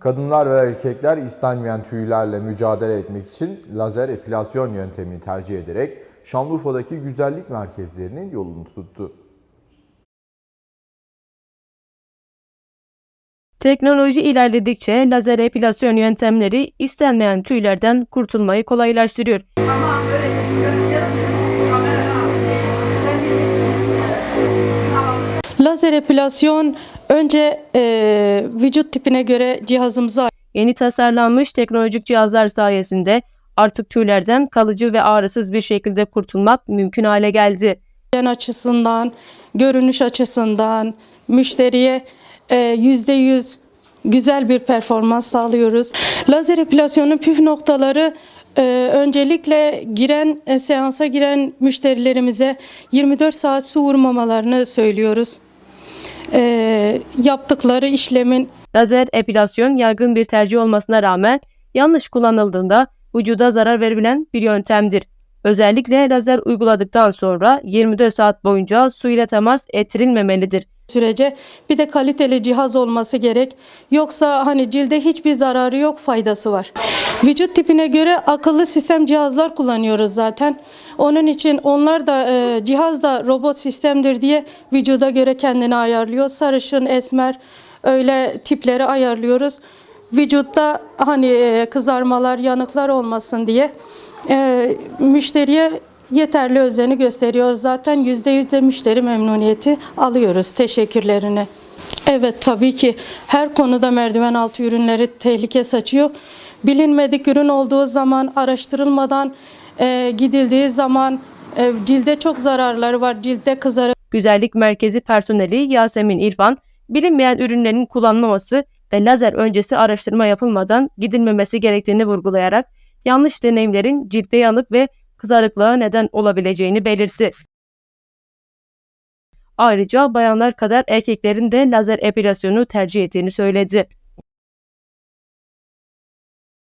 Kadınlar ve erkekler istenmeyen tüylerle mücadele etmek için lazer epilasyon yöntemini tercih ederek Şanlıurfa'daki güzellik merkezlerinin yolunu tuttu. Teknoloji ilerledikçe lazer epilasyon yöntemleri istenmeyen tüylerden kurtulmayı kolaylaştırıyor. Tamam. Lazer epilasyon önce e, vücut tipine göre cihazımıza Yeni tasarlanmış teknolojik cihazlar sayesinde artık tüylerden kalıcı ve ağrısız bir şekilde kurtulmak mümkün hale geldi. gen açısından, görünüş açısından müşteriye e, yüzde yüz güzel bir performans sağlıyoruz. Lazer epilasyonun püf noktaları e, öncelikle giren e, seansa giren müşterilerimize 24 saat su vurmamalarını söylüyoruz. E, yaptıkları işlemin Lazer epilasyon yaygın bir tercih olmasına rağmen yanlış kullanıldığında vücuda zarar verebilen bir yöntemdir. Özellikle lazer uyguladıktan sonra 24 saat boyunca su ile temas ettirilmemelidir. sürece bir de kaliteli cihaz olması gerek. Yoksa hani cilde hiçbir zararı yok, faydası var. Vücut tipine göre akıllı sistem cihazlar kullanıyoruz zaten. Onun için onlar da e, cihaz da robot sistemdir diye vücuda göre kendini ayarlıyor. Sarışın, esmer öyle tipleri ayarlıyoruz. Vücutta hani e, kızarmalar, yanıklar olmasın diye e, müşteriye yeterli özeni gösteriyoruz. Zaten yüzde yüzde müşteri memnuniyeti alıyoruz teşekkürlerini. Evet tabii ki her konuda merdiven altı ürünleri tehlike saçıyor. Bilinmedik ürün olduğu zaman araştırılmadan e, gidildiği zaman e, cilde çok zararları var. Cilde kızarı Güzellik Merkezi personeli Yasemin İrfan, bilinmeyen ürünlerin kullanılmaması ve lazer öncesi araştırma yapılmadan gidilmemesi gerektiğini vurgulayarak yanlış deneyimlerin ciltte yanık ve kızarıklığa neden olabileceğini belirtti. Ayrıca bayanlar kadar erkeklerin de lazer epilasyonu tercih ettiğini söyledi.